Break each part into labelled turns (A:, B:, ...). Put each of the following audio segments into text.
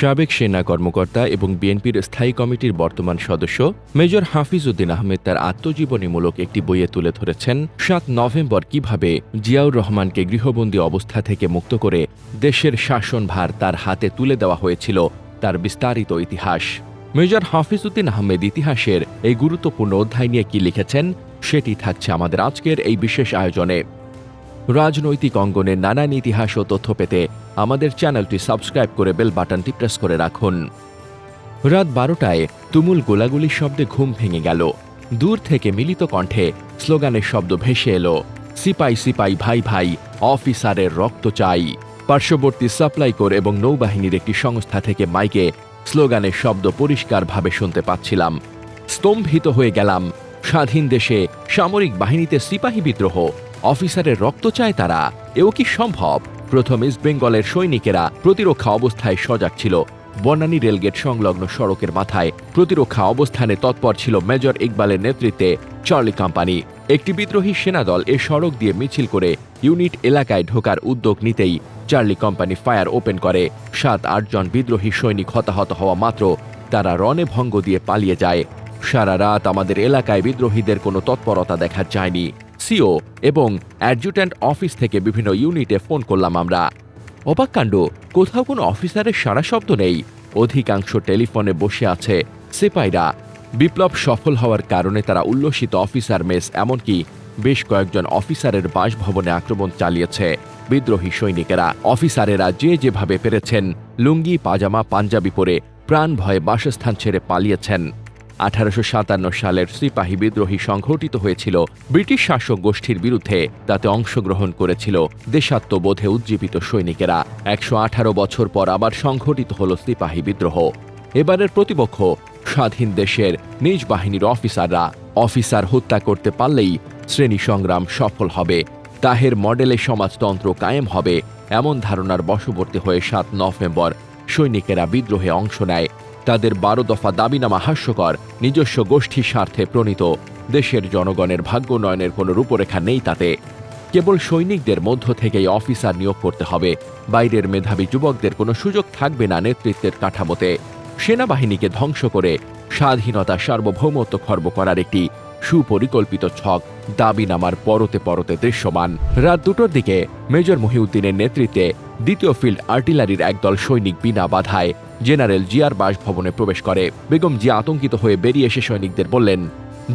A: সাবেক সেনা কর্মকর্তা এবং বিএনপির স্থায়ী কমিটির বর্তমান সদস্য মেজর হাফিজ উদ্দিন আহমেদ তার আত্মজীবনীমূলক একটি বইয়ে তুলে ধরেছেন, সাত নভেম্বর কীভাবে জিয়াউর রহমানকে গৃহবন্দী অবস্থা থেকে মুক্ত করে দেশের শাসনভার তার হাতে তুলে দেওয়া হয়েছিল তার বিস্তারিত ইতিহাস। মেজর হাফিজ উদ্দিন আহমেদ ইতিহাসের এই গুরুত্বপূর্ণ অধ্যায় নিয়ে কি লিখেছেন, সেটি থাকছে আমাদের আজকের এই বিশেষ আয়োজনে। রাজনৈতিক অঙ্গনের নানান ইতিহাস ও তথ্য পেতে আমাদের চ্যানেলটি সাবস্ক্রাইব করে বেল বাটনটি প্রেস করে রাখুন। রাত বারোটায় তুমুল গোলাগুলির শব্দে ঘুম ভেঙে গেল। দূর থেকে মিলিত কণ্ঠে স্লোগানের শব্দ ভেসে এলো, সিপাই সিপাই, ভাই ভাই, অফিসারের রক্ত চাই। পার্শ্ববর্তী সাপ্লাই কোর এবং নৌবাহিনীর একটি সংস্থা থেকে মাইকে স্লোগানের শব্দ পরিষ্কারভাবে শুনতে পাচ্ছিলাম। স্তম্ভিত হয়ে গেলাম। স্বাধীন দেশে সামরিক বাহিনীতে সিপাহী বিদ্রোহ অফিসারের রক্ত চায় তারা। এও কি সম্ভব? প্রথম ইস্ট বেঙ্গলের সৈনিকেরা প্রতিরক্ষা অবস্থায় সজাগ ছিল। বনানী রেলগেট সংলগ্ন সড়কের মাথায় প্রতিরক্ষা অবস্থানে তৎপর ছিল মেজর ইকবালের নেতৃত্বে চার্লি কোম্পানি। একটি বিদ্রোহী সেনাদল এ সড়ক দিয়ে মিছিল করে ইউনিট এলাকায় ঢোকার উদ্যোগ নিতেই চার্লি কোম্পানি ফায়ার ওপেন করে। সাত আটজন বিদ্রোহী সৈনিক হতাহত হওয়া মাত্র তারা রণে ভঙ্গ দিয়ে পালিয়ে যায়। সারা রাত আমাদের এলাকায় বিদ্রোহীদের কোনো তৎপরতা দেখা যায়নি। সিও এবং অ্যাডজুট্যান্ট অফিস থেকে বিভিন্ন ইউনিটে ফোন করলাম আমরা। অবাক কাণ্ড, কোথাও কোনো অফিসারের সারা শব্দ নেই। অধিকাংশ টেলিফোনে বসে আছে সিপাইরা। বিপ্লব সফল হওয়ার কারণে তারা উল্লসিত অফিসার মেস, এমনকি বেশ কয়েকজন অফিসারের বাসভবনে আক্রমণ চালিয়েছে বিদ্রোহী সৈনিকেরা। অফিসারেরা যে যেভাবে পেরেছেন, লুঙ্গি, পাজামা, পাঞ্জাবি পরে প্রাণ ভয়ে বাসস্থান ছেড়ে পালিয়েছেন। আঠারোশো সাতান্ন সালের সিপাহী বিদ্রোহী সংঘটিত হয়েছিল। ব্রিটিশ শাসক গোষ্ঠীর বিরুদ্ধে তাতে অংশগ্রহণ করেছিল দেশাত্মবোধে উজ্জীবিত সৈনিকেরা। একশো আঠারো বছর পর আবার সংঘটিত হল সিপাহী বিদ্রোহ। এবারের প্রতিপক্ষ স্বাধীন দেশের নিজ বাহিনীর অফিসাররা। অফিসার হত্যা করতে পারলেই শ্রেণি সংগ্রাম সফল হবে। তাহের মডেলে সমাজতন্ত্র কায়েম হবে, এমন ধারণার বশবর্তী হয়ে সাত নভেম্বর সৈনিকেরা বিদ্রোহে অংশ নেয়। তাদের বারো দফা দাবিনামা হাস্যকর, নিজস্ব গোষ্ঠীর স্বার্থে প্রণীত। দেশের জনগণের ভাগ্য নয়নের কোনো রূপরেখা নেই তাতে। কেবল সৈনিকদের মধ্য থেকেই অফিসার নিয়োগ করতে হবে। বাইরের মেধাবী যুবকদের কোনো সুযোগ থাকবে না নেতৃত্বের কাঠামোতে। সেনাবাহিনীকে ধ্বংস করে স্বাধীনতা সার্বভৌমত্ব খর্ব করার একটি সুপরিকল্পিত ছক দাবিনামার পরতে পরতে দৃশ্যমান। রাত দুটোর দিকে মেজর মহিউদ্দিনের নেতৃত্বে দ্বিতীয় ফিল্ড আর্টিলারির একদল সৈনিক বিনা বাধায় জেনারেল জিয়ার বাসভবনে প্রবেশ করে। বেগম জিয়া আতঙ্কিত হয়ে বেরিয়ে এসে সৈনিকদের বললেন,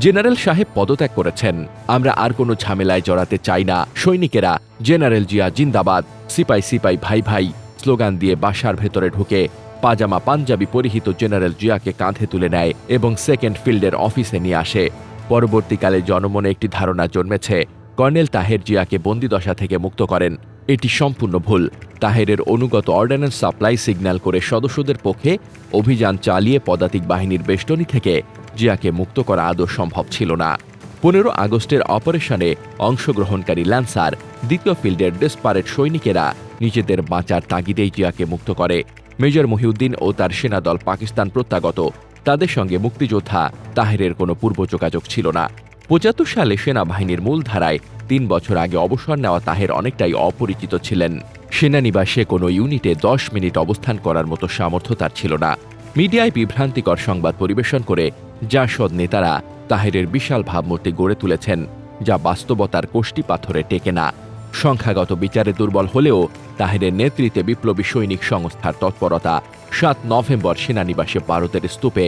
A: জেনারেল সাহেব পদত্যাগ করেছেন। আমরা আর কোনো ঝামেলায় জড়াতে চাই না। সৈনিকেরা, জেনারেল জিয়া জিন্দাবাদ, সিপাই সিপাই ভাই ভাই, স্লোগান দিয়ে বাসার ভেতরে ঢুকে পাজামা পাঞ্জাবি পরিহিত জেনারেল জিয়াকে কাঁধে তুলে নেয় এবং সেকেন্ড ফিল্ডের অফিসে নিয়ে আসে। পরবর্তীকালে জনমনে একটি ধারণা জন্মেছে, কর্নেল তাহের জিয়াকে বন্দিদশা থেকে মুক্ত করেন। এটি সম্পূর্ণ ভুল। তাহেরের অনুগত অর্ডন্যান্স সাপ্লাই সিগন্যাল করে সদস্যদের পক্ষে অভিযান চালিয়ে পদাতিক বাহিনীর বেষ্টনী থেকে জিয়াকে মুক্ত করা আদৌ সম্ভব ছিল না। পনেরো আগস্টের অপারেশনে অংশগ্রহণকারী ল্যান্সার, দ্বিতীয় ফিল্ডের ডেসপারেট সৈনিকেরা নিজেদের বাঁচার তাগিদেই জিয়াকে মুক্ত করে। মেজর মহিউদ্দিন ও তার সেনাদল পাকিস্তান প্রত্যাগত। তাদের সঙ্গে মুক্তিযোদ্ধা তাহেরের কোনো পূর্ব যোগাযোগ ছিল না। পঁচাত্তর সালে সেনাবাহিনীর মূলধারায় তিন বছর আগে অবসর নেওয়া তাহের অনেকটাই অপরিচিত ছিলেন। সেনানিবাসে কোনো ইউনিটে দশ মিনিট অবস্থান করার মতো সামর্থ্য তার ছিল না। মিডিয়ায় বিভ্রান্তিকর সংবাদ পরিবেশন করে জাসদ নেতারা তাহেরের বিশাল ভাবমূর্তি গড়ে তুলেছেন, যা বাস্তবতার কোষ্টি পাথরে টেকে না। সংখ্যাগত বিচারে দুর্বল হলেও তাহেরের নেতৃত্বে বিপ্লবী সৈনিক সংস্থার তৎপরতা সাত নভেম্বর সেনানিবাসে ভারতের স্তূপে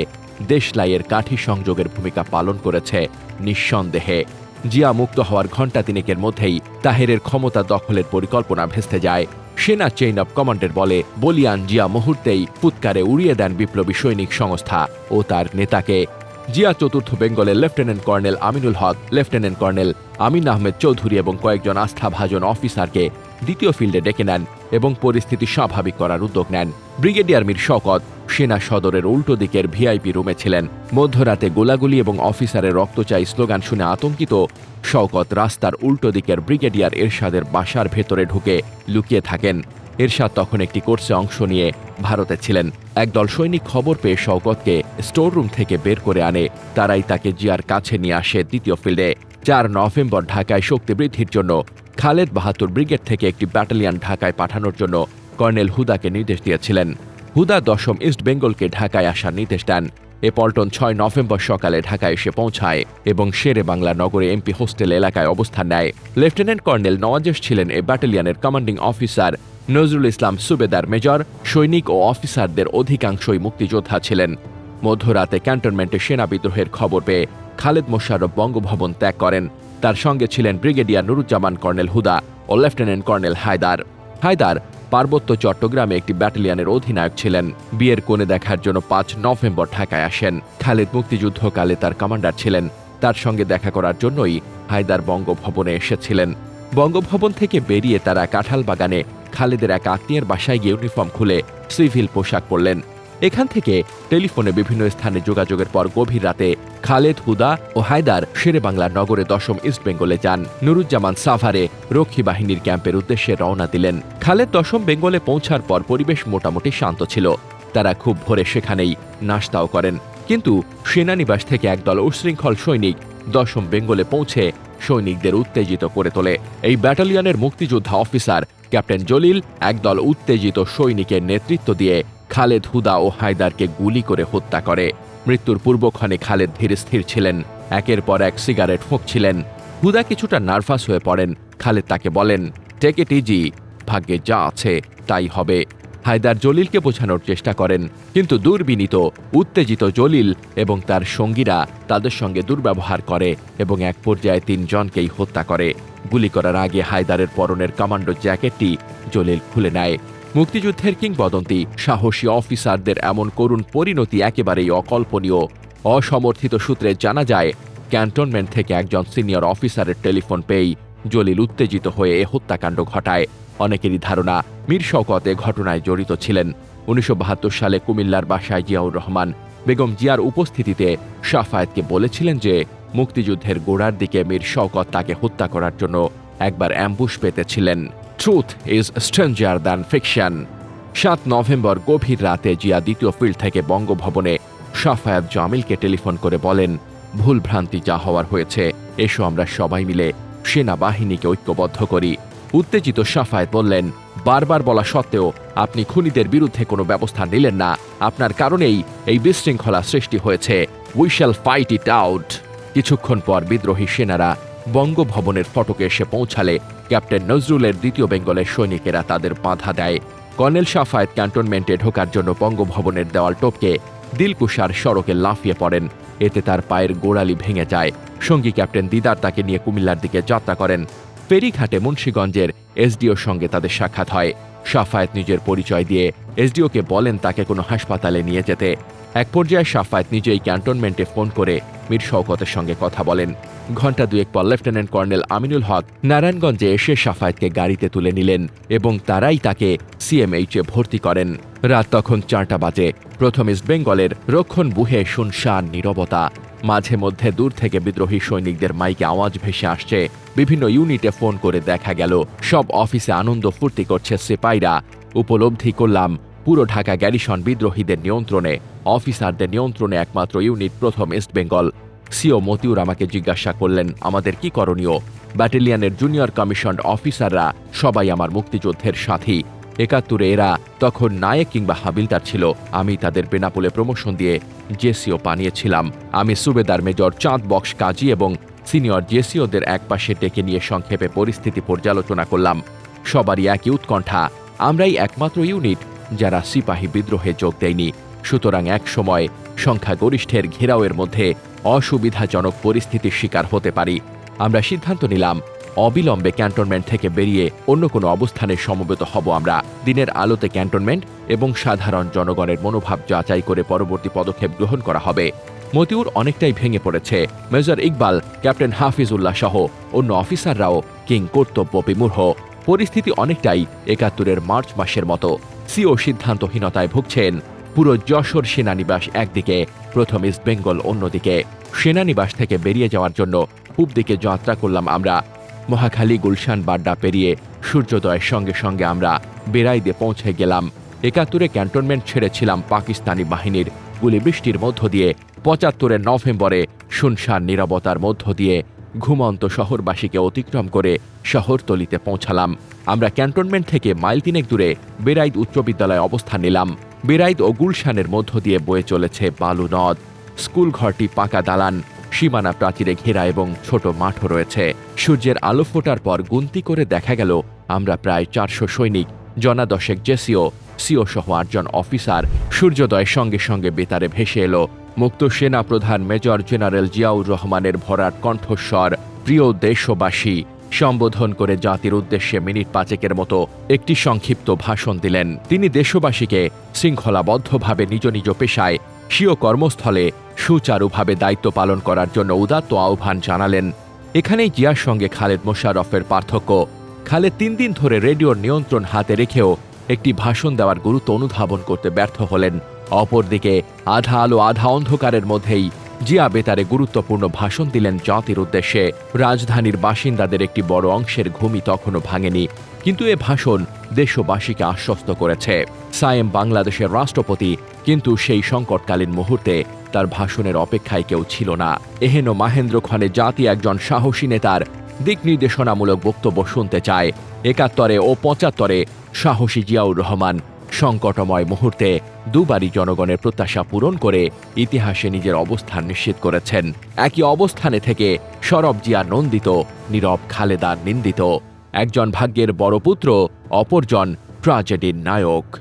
A: দেশলাইয়ের কাঠি সংযোগের ভূমিকা পালন করেছে নিঃসন্দেহে। জিয়া মুক্ত হওয়ার ঘণ্টা তিনেকের মধ্যেই তাহেরের ক্ষমতা দখলের পরিকল্পনা ভেস্তে যায়। সেনা চেইন অব কমান্ডের বলে বলিয়ান জিয়া মুহূর্তেই ফুৎকারে উড়িয়ে দেন বিপ্লবী সৈনিক সংস্থা ও তার নেতাকে। জিয়া চতুর্থ বেঙ্গলের lieutenant colonel Aminul Haque, lieutenant colonel Amin Ahmed Chowdhury এবং কয়েকজন আস্থাভাজন অফিসারকে দ্বিতীয় ফিল্ডে ডেকে নেন এবং পরিস্থিতি স্বাভাবিক করার উদ্যোগ নেন। ব্রিগেডিয়ার মীর শওকত সেনা সদরের উল্টো দিকের ভিআইপি রুমে ছিলেন। মধ্যরাতে গোলাগুলি এবং অফিসারের রক্তচাই স্লোগান শুনে আতঙ্কিত, শওকত রাস্তার উল্টো দিকের ব্রিগেডিয়ার এরশাদের বাসার ভেতরে ঢুকে লুকিয়ে থাকেন। এরশাদ তখন একটি কোর্সে অংশ নিয়ে ভারতে ছিলেন। একদল সৈনিক খবর পেয়ে শওকতকে স্টোর রুম থেকে বের করে আনে। তারাই তাকে জিয়ার কাছে নিয়ে আসে দ্বিতীয় ফিল্ডে। চার নভেম্বর ঢাকায় শক্তি বৃদ্ধির জন্য খালেদ বাহাতুর ব্রিগেড থেকে একটি ব্যাটালিয়ন ঢাকায় পাঠানোর জন্য কর্নেল হুদাকে নির্দেশ দিয়েছিলেন। হুদা দশম ইস্ট বেঙ্গলকে ঢাকায় আসার নির্দেশ দেন। এ পল্টন ছয় নভেম্বর সকালে ঢাকায় এসে পৌঁছায় এবং শেরে বাংলা নগরে এমপি হোস্টেল এলাকায় অবস্থান নেয়। লেফটেন্যান্ট কর্নেল নওয়াজেশ ছিলেন এ ব্যাটালিয়নের কমান্ডিং অফিসার। নজরুল ইসলাম সুবেদার মেজর, সৈনিক ও অফিসারদের অধিকাংশই মুক্তিযোদ্ধা ছিলেন। মধ্যরাতে ক্যান্টনমেন্টে সেনা বিদ্রোহের খবর পেয়ে খালেদ মোশাররফ বঙ্গভবন ত্যাগ করেন। তার সঙ্গে ছিলেন ব্রিগেডিয়ার নুরুজ্জামান কর্নেল হুদা ও লেফটেন্যান্ট কর্নেল হায়দার। হায়দার পার্বত্য চট্টগ্রামে একটি ব্যাটালিয়নের অধিনায়ক ছিলেন। বিয়ের কোণে দেখার জন্য পাঁচ নভেম্বর ঢাকায় আসেন। খালেদ মুক্তিযুদ্ধকালে তার কমান্ডার ছিলেন। তার সঙ্গে দেখা করার জন্যই হায়দার বঙ্গভবনে এসেছিলেন। বঙ্গভবন থেকে বেরিয়ে তারা কাঁঠাল বাগানে খালেদের এক আত্মীয়ের বাসায় গিয়ে ইউনিফর্ম খুলে সিভিল পোশাক পরলেন। এখান থেকে টেলিফোনে বিভিন্ন স্থানে যোগাযোগের পর গভীর রাতে খালেদ হুদা ও হায়দার শেরে বাংলা নগরে দশম ইস্ট বেঙ্গলে যান। নুরুজ্জামান সাভারে রক্ষী বাহিনীর ক্যাম্পের উদ্দেশ্যে রওনা দিলেন। খালেদ দশম বেঙ্গলে পৌঁছার পর পরিবেশ মোটামুটি শান্ত ছিল। তারা খুব ভোরে সেখানেই নাস্তাও করেন। কিন্তু সেনানিবাস থেকে একদল উশৃঙ্খল সৈনিক দশম বেঙ্গলে পৌঁছে সৈনিকদের উত্তেজিত করে তোলে। এই ব্যাটালিয়নের মুক্তিযোদ্ধা অফিসার ক্যাপ্টেন জলিল একদল উত্তেজিত সৈনিকের নেতৃত্ব দিয়ে খালেদ হুদা ও হায়দারকে গুলি করে হত্যা করে। মৃত্যুর পূর্বক্ষণে খালেদ ধীর স্থির ছিলেন, একের পর এক সিগারেট ফুঁকছিলেন। হুদা কিছুটা নার্ভাস হয়ে পড়েন, খালেদ তাকে বলেন, টেক ইট ইজি, ভাগ্যে যা আছে তাই হবে। হায়দার জলিলকে বোঝানোর চেষ্টা করেন, কিন্তু দুর্বিনীত, উত্তেজিত জলিল এবং তার সঙ্গীরা তাদের সঙ্গে দুর্ব্যবহার করে এবং এক পর্যায়ে তিনজনকেই হত্যা করে। গুলি করার আগে হায়দারের পরনের কমান্ডো জ্যাকেটটি জলিল খুলে নেয়। মুক্তিযুদ্ধের কিংবদন্তি, সাহসী অফিসারদের এমন করুণ পরিণতি একেবারেই অকল্পনীয়। অসমর্থিত সূত্রে জানা যায়, ক্যান্টনমেন্ট থেকে একজন সিনিয়র অফিসারের টেলিফোন পেয়েই জলিল উত্তেজিত হয়ে এ হত্যাকাণ্ড ঘটায়। অনেকেরই ধারণা, মীর এ ঘটনায় জড়িত ছিলেন। উনিশশো বাহাত্তর সালে কুমিল্লার বাসায় জিয়াউর রহমান, বেগম জিয়ার উপস্থিতিতে সাফায়েতকে বলেছিলেন যে, মুক্তিযুদ্ধের গোড়ার দিকে মীর শওকত তাকে হত্যা করার জন্য একবার ambush পেতেছিলেন truth is stranger than fiction সাত নভেম্বর গভীর রাতে জিয়া দ্বিতীয় ফিল্ড থেকে বঙ্গভবনে সাফায়াত জামিলকে টেলিফোন করে বলেন, ভুল ভ্রান্তি যা হওয়ার হয়েছে, এসো আমরা সবাই মিলে সেনাবাহিনীকে ঐক্যবদ্ধ করি। উত্তেজিত সাফায়েত বললেন, বারবার বলা সত্ত্বেও আপনি খুনিদের বিরুদ্ধে কোনো ব্যবস্থা নিলেন না। আপনার কারণেই এই বিশৃঙ্খলা সৃষ্টি হয়েছে। We shall fight it out কিছুক্ষণ পর বিদ্রোহী সেনারা বঙ্গভবনের ফটকে এসে পৌঁছালে ক্যাপ্টেন নজরুলের দ্বিতীয় বেঙ্গলের সৈনিকেরা তাদের বাধা দেয়। কর্নেল শাফায়েত ক্যান্টনমেন্টে ঢোকার জন্য বঙ্গভবনের দেওয়াল টপকে দিলকুশার সড়কে লাফিয়ে পড়েন। এতে তার পায়ের গোড়ালি ভেঙে যায়। সঙ্গী ক্যাপ্টেন দিদার তাকে নিয়ে কুমিল্লার দিকে যাত্রা করেন। ফেরিঘাটে মুন্সীগঞ্জের এসডিওর সঙ্গে তাদের সাক্ষাৎ হয়। সাফায়েত নিজের পরিচয় দিয়ে এসডিওকে বলেন তাকে কোনো হাসপাতালে নিয়ে যেতে। এক পর্যায়ে সাফায়েত নিজেই ক্যান্টনমেন্টে ফোন করে মীর শওকতের সঙ্গে কথা বলেন। ঘণ্টা দুয়েক পর লেফটেন্যান্ট কর্নেল আমিনুল হক নারায়ণগঞ্জে এসে সাফায়েতকে গাড়িতে তুলে নিলেন এবং তারাই তাকে সিএমএইচে ভর্তি করেন। রাত তখন চারটা বাজে। প্রথম ইস্ট বেঙ্গলের রক্ষণ বুহে শুনশান নীরবতা। মাঝে মধ্যে দূর থেকে বিদ্রোহী সৈনিকদের মাইকে আওয়াজ ভেসে আসছে। বিভিন্ন ইউনিটে ফোন করে দেখা গেল, সব অফিসে আনন্দ ফুর্তি করছে সিপাইরা। উপলব্ধি করলাম, পুরো ঢাকা গ্যারিসন বিদ্রোহীদের নিয়ন্ত্রণে, অফিসারদের নিয়ন্ত্রণে একমাত্র ইউনিট প্রথম ইস্ট বেঙ্গল। সিও মতিউর আমাকে জিজ্ঞাসা করলেন, আমাদের কি করণীয়? ব্যাটালিয়নের জুনিয়র কমিশন অফিসাররা সবাই আমার মুক্তিযুদ্ধের সাথী। একাত্তরে এরা তখন নায়ক কিংবা হাবিলদার ছিল। আমি তাদের বেনাপোলে প্রমোশন দিয়ে জেসিও বানিয়েছিলাম। আমি সুবেদার মেজর চাঁদ বক্স কাজী এবং সিনিয়র জেসিওদের একপাশে ডেকে নিয়ে সংক্ষেপে পরিস্থিতি পর্যালোচনা করলাম। সবারই একই উৎকণ্ঠা। আমরাই একমাত্র ইউনিট যারা সিপাহী বিদ্রোহে যোগ দেয়নি। সুতরাং এক সময় সংখ্যাগরিষ্ঠের ঘেরাওয়ের মধ্যে অসুবিধাজনক পরিস্থিতির শিকার হতে পারি। আমরা সিদ্ধান্ত নিলাম, অবিলম্বে ক্যান্টনমেন্ট থেকে বেরিয়ে অন্য কোনো অবস্থানে সমবেত হব আমরা। দিনের আলোতে ক্যান্টনমেন্ট এবং সাধারণ জনগণের মনোভাব যাচাই করে পরবর্তী পদক্ষেপ গ্রহণ করা হবে। মতিউর অনেকটাই ভেঙে পড়েছে। মেজর ইকবাল, ক্যাপ্টেন হাফিজুল্লাহ সহ অন্য অফিসাররাও কিং কর্তব্য বিমূঢ়। পরিস্থিতি অনেকটাই একাত্তরের মার্চ মাসের মতো। সিও সিদ্ধান্তহীনতায় ভুগছেন। পুরো যশোর সেনানিবাস একদিকে, প্রথম ইস্ট বেঙ্গল অন্যদিকে। সেনানিবাস থেকে বেরিয়ে যাওয়ার জন্য পূব দিকে যাত্রা করলাম আমরা। মহাখালী গুলশান বাড্ডা পেরিয়ে সূর্যোদয়ের সঙ্গে সঙ্গে আমরা বেড়াইদে পৌঁছে গেলাম। একাত্তরে ক্যান্টনমেন্ট ছেড়েছিলাম পাকিস্তানি বাহিনীর গুলিবৃষ্টির মধ্য দিয়ে। পঁচাত্তরের নভেম্বরে শুনশান নিরবতার মধ্য দিয়ে ঘুমন্ত শহরবাসীকে অতিক্রম করে শহরতলিতে পৌঁছালাম। আমরা ক্যান্টনমেন্ট থেকে মাইল তিনেক দূরে বেরাইদ উচ্চ বিদ্যালয়ে অবস্থান নিলাম। বেরাইদ ও গুলশানের মধ্য দিয়ে বয়ে চলেছে বালু নদ। স্কুল ঘরটি পাকা দালান, সীমানা প্রাচীরে ঘেরা এবং ছোট মাঠও রয়েছে। সূর্যের আলো ফোটার পর গুনতি করে দেখা গেল, আমরা প্রায় চারশো সৈনিক জনা দশেক জেসিও, সিও সহ আটজন অফিসার সূর্যোদয়ের সঙ্গে সঙ্গে বেতারে ভেসে এলো। মুক্ত সেনা প্রধান মেজর জেনারেল জিয়াউর রহমানের ভরাট কণ্ঠস্বর, প্রিয় দেশবাসী সম্বোধন করে জাতির উদ্দেশ্যে মিনিট পাঁচেকের মতো একটি সংক্ষিপ্ত ভাষণ দিলেন। তিনি দেশবাসীকে শৃঙ্খলাবদ্ধভাবে নিজ নিজ পেশায় স্বীয় কর্মস্থলে সুচারুভাবে দায়িত্ব পালন করার জন্য উদাত্ত আহ্বান জানালেন। এখানেই জিয়ার সঙ্গে খালেদ মোশাররফের পার্থক্য। খালেদ তিন দিন ধরে রেডিওর নিয়ন্ত্রণ হাতে রেখেও একটি ভাষণ দেওয়ার গুরুত্ব অনুধাবন করতে ব্যর্থ হলেন। অপরদিকে আধা আলো আধা অন্ধকারের মধ্যেই জিয়া বেতারে গুরুত্বপূর্ণ ভাষণ দিলেন জাতির উদ্দেশ্যে। রাজধানীর বাসিন্দাদের একটি বড় অংশের ঘুমই তখনও ভাঙেনি। কিন্তু এ ভাষণ দেশবাসীকে আশ্বস্ত করেছে। সায়েম বাংলাদেশের রাষ্ট্রপতি, কিন্তু সেই সংকটকালীন মুহূর্তে তার ভাষণের অপেক্ষায় কেউ ছিল না। এহেন মাহেন্দ্র খানে জাতি একজন সাহসী নেতার দিক নির্দেশনামূলক বক্তব্য শুনতে চায়। একাত্তরে ও পঁচাত্তরে সাহসী জিয়াউর রহমান সংকটময় মুহূর্তে দুবারই জনগণের প্রত্যাশা পূরণ করে ইতিহাসে নিজের অবস্থান নিশ্চিত করেছেন। একই অবস্থানে থেকে সরব জিয়া নন্দিত, নীরব খালেদা নিন্দিত। একজন ভাগ্যের বড় পুত্র, অপরজন ট্রাজেডির নায়ক।